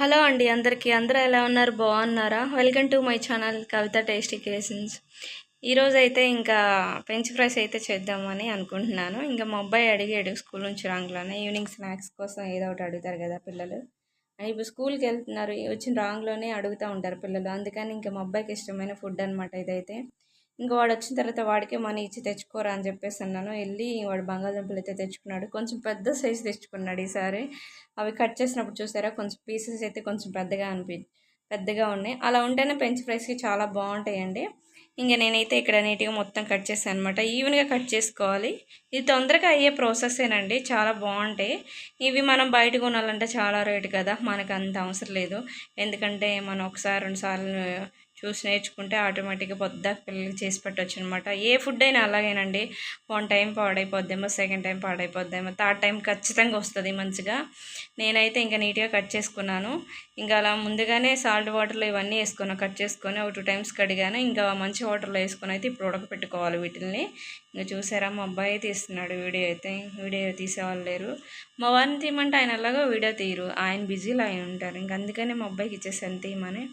Hello అండి అందరికీ. అందరూ ఎలా ఉన్నారు? బాగున్నారా? Welcome to my channel Kavitha tasty creations. ఈరోజు అయితే ఇంకా ఫ్రెంచ్ ఫ్రైస్ అయితే చేద్దామని అనుకుంటున్నాను. ఇంకా మా అబ్బాయి అడిగాడు స్కూల్ నుంచి రాంగ్లోనే ఈవినింగ్ స్నాక్స్ కోసం ఏదో ఒకటి అడుగుతారు కదా పిల్లలు. అని ఇప్పుడు స్కూల్కి వెళ్తున్నారు వచ్చిన రాంగ్లోనే అడుగుతూ ఉంటారు పిల్లలు. అందుకని ఇంకా మా అబ్బాయికి ఇష్టమైన ఫుడ్ అనమాట ఇదైతే. ఇంకా వాడు వచ్చిన తర్వాత వాడికే మనీ ఇచ్చి తెచ్చుకోరా అని చెప్పేసి అన్నాను. వెళ్ళి వాడు బంగాళదుంపలు అయితే తెచ్చుకున్నాడు. కొంచెం పెద్ద సైజు తెచ్చుకున్నాడు ఈసారి. అవి కట్ చేసినప్పుడు చూసారా కొంచెం పీసెస్ అయితే కొంచెం పెద్దగా అనిపి పెద్దగా ఉన్నాయి. అలా ఉంటేనే పెంచ్ ఫ్రైస్కి చాలా బాగుంటాయండి. ఇంకా నేనైతే ఇక్కడ నీట్గా మొత్తం కట్ చేసాను అనమాట ఈవెన్గా కట్ చేసుకోవాలి. ఇది తొందరగా అయ్యే ప్రాసెసేనండి. చాలా బాగుంటాయి. ఇవి మనం బయట కొనాలంటే చాలా రేటు కదా. మనకు అంత అవసరం లేదు. ఎందుకంటే మనం ఒకసారి రెండుసార్లు చూసి నేర్చుకుంటే ఆటోమేటిక్గా పొద్దాక పిల్లలకి చేసి పెట్టవచ్చు అనమాట ఏ ఫుడ్ అయినా అలాగేనండి. వన్ టైం పాడైపోద్దేమో సెకండ్ టైం పాడైపోద్దేమో థర్డ్ టైం ఖచ్చితంగా వస్తుంది మంచిగా. నేనైతే ఇంకా నీట్గా కట్ చేసుకున్నాను. ఇంకా అలా ముందుగానే సాల్ట్ వాటర్లో ఇవన్నీ వేసుకున్నాను కట్ చేసుకొని ఒక టూ టైమ్స్ కడిగాను. ఇంకా మంచి వాటర్లో వేసుకొని అయితే ఇప్పుడు ఉడకపెట్టుకోవాలి వీటిని ఇంకా చూసారా మా అబ్బాయి తీస్తున్నాడు వీడియో అయితే. వీడియో తీసేవాళ్ళు లేరు. మా వారిని తీయమంటే ఆయన అలాగా వీడియో తీయరు. ఆయన బిజీలో ఆయన ఉంటారు. ఇంక అందుకనే మా అబ్బాయికి ఇచ్చేసాను తీయమని.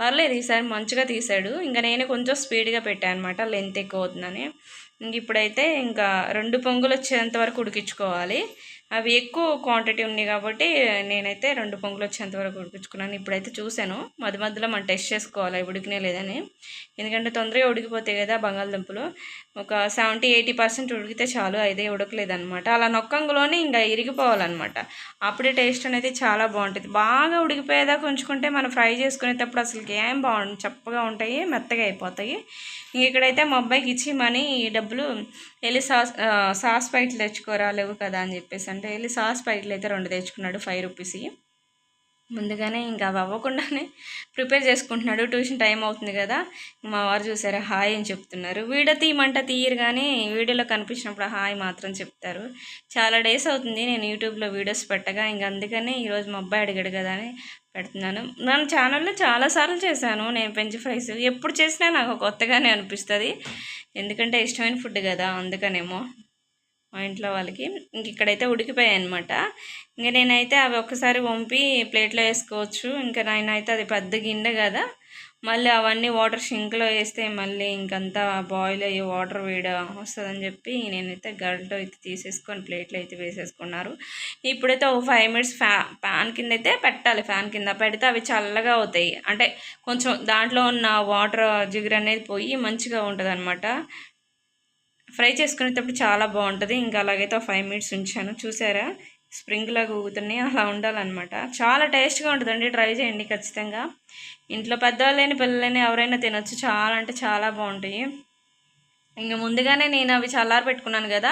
పర్లేదు ఈసారి మంచిగా తీశాడు. ఇంకా నేను కొంచెం స్పీడ్గా పెట్టాను అనమాట లెంత్ ఎక్కువ అవుతుందని. ఇంక ఇప్పుడైతే ఇంకా రెండు పొంగులు వచ్చేంత వరకు ఉడికించుకోవాలి. అవి ఎక్కువ క్వాంటిటీ ఉన్నాయి కాబట్టి నేనైతే రెండు పొంగులు వచ్చేంత వరకు ఉడికించుకున్నాను. ఇప్పుడైతే చూశాను. మధ్య మధ్యలో మనం టెస్ట్ చేసుకోవాలి ఉడికినే లేదని. ఎందుకంటే తొందరగా ఉడికిపోతాయి కదా బంగాళదుంపలు. ఒక సెవెంటీ ఎయిటీ పర్సెంట్ ఉడికితే చాలు అయితే ఉడకలేదనమాట అలా నొక్కంగులోనే ఇంకా ఇరిగిపోవాలన్నమాట. అప్పుడే టేస్ట్ అనేది చాలా బాగుంటుంది. బాగా ఉడికిపోయేదాకా ఉంచుకుంటే మనం ఫ్రై చేసుకునేటప్పుడు అసలు ఏం బాగుంటుంది చప్పగా ఉంటాయి మెత్తగా అయిపోతాయి. ఇక్కడైతే మా అబ్బాయికి ఇచ్చి మనీ డబ్బులు వెళ్ళి సాస్ సాస్ ప్యాకెట్లు తెచ్చుకోరా లేవు కదా అని చెప్పేసి. అంటే వెళ్ళి సాస్ ప్యాకెట్లు అయితే రెండు తెచ్చుకున్నాడు ఫైవ్ రూపీస్కి ముందుగానే ఇంకా అవి అవ్వకుండానే ప్రిపేర్ చేసుకుంటున్నాడు. ట్యూషన్ టైం అవుతుంది కదా. మా వారు చూసారా హాయ్ అని చెప్తున్నారు. వీడియో తీయమంట తీయరు కానీ వీడియోలో కనిపించినప్పుడు హాయ్ మాత్రం చెప్తారు. చాలా డేస్ అవుతుంది నేను యూట్యూబ్లో వీడియోస్ పెట్టగా ఇంక అందుకనే ఈరోజు మా అబ్బాయి అడిగాడు కదా అని పెడుతున్నాను. నన్ను ఛానల్లో చాలాసార్లు చేశాను నేను పెంచి ఫ్రైస్ ఎప్పుడు చేసినా నాకు కొత్తగానే అనిపిస్తుంది. ఎందుకంటే ఇష్టమైన ఫుడ్ కదా అందుకనేమో. మా ఇంట్లో వాళ్ళకి. ఇంక ఇక్కడైతే ఉడికిపోయాయి అనమాట ఇంక నేనైతే అవి ఒక్కసారి వంపి ప్లేట్లో వేసుకోవచ్చు. ఇంకా నేనైతే అది పెద్ద గిన్నె కదా. మళ్ళీ అవన్నీ వాటర్ షింక్లో వేస్తే మళ్ళీ ఇంకంతా బాయిల్ అయ్యి వాటర్ వేడ వస్తుందని చెప్పి నేనైతే గరిటతో అయితే తీసేసుకొని ప్లేట్లో అయితే వేసేసుకున్నారు. ఇప్పుడైతే ఒక ఫైవ్ మినిట్స్ ఫ్యా ఫ్యాన్ కింద అయితే పెట్టాలి. ఫ్యాన్ కింద పెడితే అవి చల్లగా అవుతాయి. అంటే కొంచెం దాంట్లో ఉన్న వాటర్ జిగురు అనేది పోయి మంచిగా ఉంటుంది అనమాట ఫ్రై చేసుకునేటప్పుడు చాలా బాగుంటుంది. ఇంకా అలాగైతే ఫైవ్ మినిట్స్ ఉంచాను. చూసారా? స్ప్రింగ్ లాగా ఊగుతున్నాయి. అలా ఉండాలన్నమాట. చాలా టేస్ట్గా ఉంటుందండి. ట్రై చేయండి ఖచ్చితంగా. ఇంట్లో పెద్దవాళ్ళైన పిల్లలైనా ఎవరైనా తినొచ్చు. చాలా అంటే చాలా బాగుంటాయి. ఇంకా ముందుగానే నేను అవి చల్లారి పెట్టుకున్నాను కదా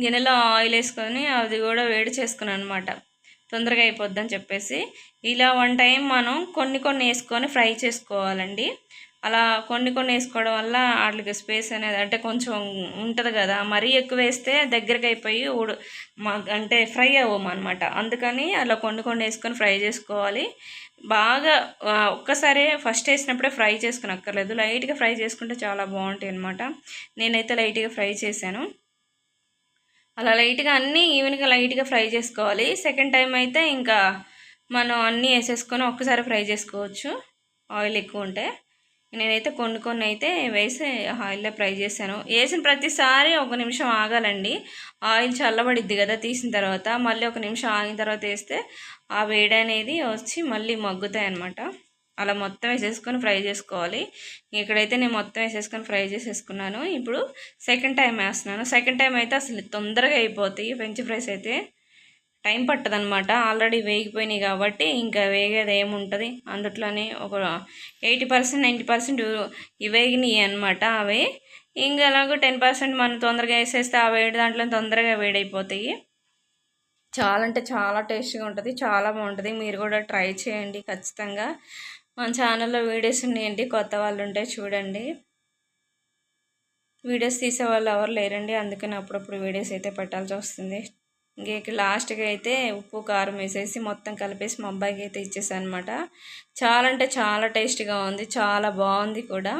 గిన్నెలో ఆయిల్ వేసుకొని అది కూడా వేడి చేసుకున్నాను అనమాట తొందరగా అయిపోద్దని చెప్పేసి. ఇలా వన్ టైం మనం కొన్ని కొన్ని వేసుకొని ఫ్రై చేసుకోవాలండి. అలా కొన్ని కొన్ని వేసుకోవడం వల్ల వాటికి స్పేస్ అనేది అంటే కొంచెం ఉంటుంది కదా. మరీ ఎక్కువ వేస్తే దగ్గరికి అయిపోయి ఊడు అంటే ఫ్రై అవ్వము అనమాట అందుకని అలా కొన్ని కొన్ని వేసుకొని ఫ్రై చేసుకోవాలి. బాగా ఒక్కసారి ఫస్ట్ వేసినప్పుడే ఫ్రై చేసుకుని అక్కర్లేదు లైట్గా ఫ్రై చేసుకుంటే చాలా బాగుంటాయి అనమాట నేనైతే లైట్గా ఫ్రై చేశాను. అలా లైట్గా అన్నీ ఈవెన్గా లైట్గా ఫ్రై చేసుకోవాలి. సెకండ్ టైం అయితే ఇంకా మనం అన్నీ వేసేసుకొని ఒక్కసారి ఫ్రై చేసుకోవచ్చు. ఆయిల్ ఎక్కువ ఉంటే. నేనైతే కొన్ని కొన్ని అయితే వేసి ఆయిల్లో ఫ్రై చేశాను. వేసిన ప్రతిసారి ఒక నిమిషం ఆగాలండి. ఆయిల్ చల్లబడిద్ది కదా తీసిన తర్వాత. మళ్ళీ ఒక నిమిషం ఆగిన తర్వాత వేస్తే ఆ వేడి అనేది వచ్చి మళ్ళీ మగ్గుతాయి అనమాట అలా మొత్తం వేసేసుకొని ఫ్రై చేసుకోవాలి. ఇక్కడైతే నేను మొత్తం వేసేసుకొని ఫ్రై చేసేసుకున్నాను. ఇప్పుడు సెకండ్ టైం వేస్తున్నాను. సెకండ్ టైం అయితే అసలు తొందరగా అయిపోతాయి. ఫ్రెంచ్ ఫ్రైస్ అయితే టైం పట్టదనమాట ఆల్రెడీ వేగిపోయినాయి కాబట్టి ఇంకా వేగేది ఏముంటుంది? అందుట్లోనే ఒక ఎయిటీ పర్సెంట్ నైంటీ పర్సెంట్ వేగినాయి అనమాట అవి. ఇంకా అలాగో టెన్ పర్సెంట్ మనం తొందరగా వేసేస్తే ఆ వేడి దాంట్లో తొందరగా వేడైపోతాయి. చాలా అంటే చాలా టేస్ట్గా ఉంటుంది చాలా బాగుంటుంది. మీరు కూడా ట్రై చేయండి ఖచ్చితంగా. మన ఛానల్లో వీడియోస్ ఉన్నాయండి కొత్త వాళ్ళు ఉంటే చూడండి. వీడియోస్ తీసే వాళ్ళు ఎవరు లేరండి అందుకని అప్పుడప్పుడు వీడియోస్ అయితే పెట్టాల్సి వస్తుంది. ఇంక లాస్ట్గా అయితే ఉప్పు కారం వేసేసి మొత్తం కలిపేసి మా అబ్బాయికి అయితే ఇచ్చేసాను అనమాట చాలా అంటే చాలా టేస్ట్గా ఉంది చాలా బాగుంది కూడా.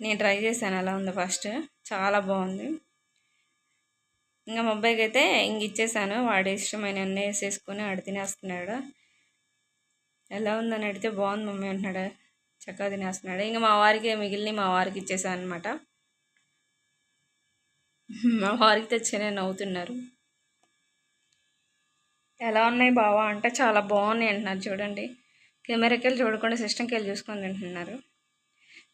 నేను ట్రై చేశాను అలా ఉంది ఫస్ట్. చాలా బాగుంది. ఇంకా మా అబ్బాయికి అయితే ఇంక ఇచ్చేసాను వాడి ఇష్టమైన అన్నీ వేసేసుకొని ఆడు తినేస్తున్నాడు. ఎలా ఉందని అడిగితే బాగుంది మమ్మీ అంటున్నాడు చక్కగా తినేస్తున్నాడు. ఇంకా మా వారికి మిగిలిన మా వారికి ఇచ్చేసాను అనమాట మా వారికి తెచ్చేనే నవ్వుతున్నారు. ఎలా ఉన్నాయి బావా? అంటే చాలా బాగున్నాయి అంటున్నారు చూడండి. కెమెరాకి వెళ్ళి చూడకుండా సిస్టమ్కి వెళ్ళి చూసుకొని తింటున్నారు.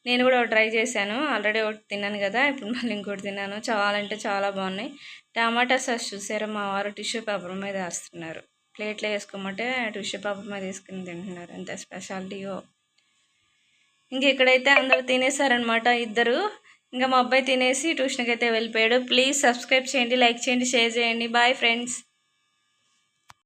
నేను కూడా ట్రై చేశాను. ఆల్రెడీ ఒకటి తిన్నాను కదా ఇప్పుడు మళ్ళీ ఇంకోటి తిన్నాను. చాలా అంటే చాలా బాగున్నాయి. టమాటా సాస్ చూసారా? మా వారు టిష్యూ పేపర్ మీద వేస్తున్నారు ప్లేట్లో వేసుకోమంటే టిష్యూ పేపర్ మీద వేసుకుని తింటున్నారు. ఎంత స్పెషాలిటీయో. ఇంక ఇక్కడైతే అందరూ తినేసారనమాట ఇద్దరు ఇంకా మా అబ్బాయి తినేసి ట్యూషన్కి అయితే వెళ్ళిపోయాడు. ప్లీజ్ సబ్స్క్రైబ్ చేయండి లైక్ చేయండి షేర్ చేయండి. Bye friends.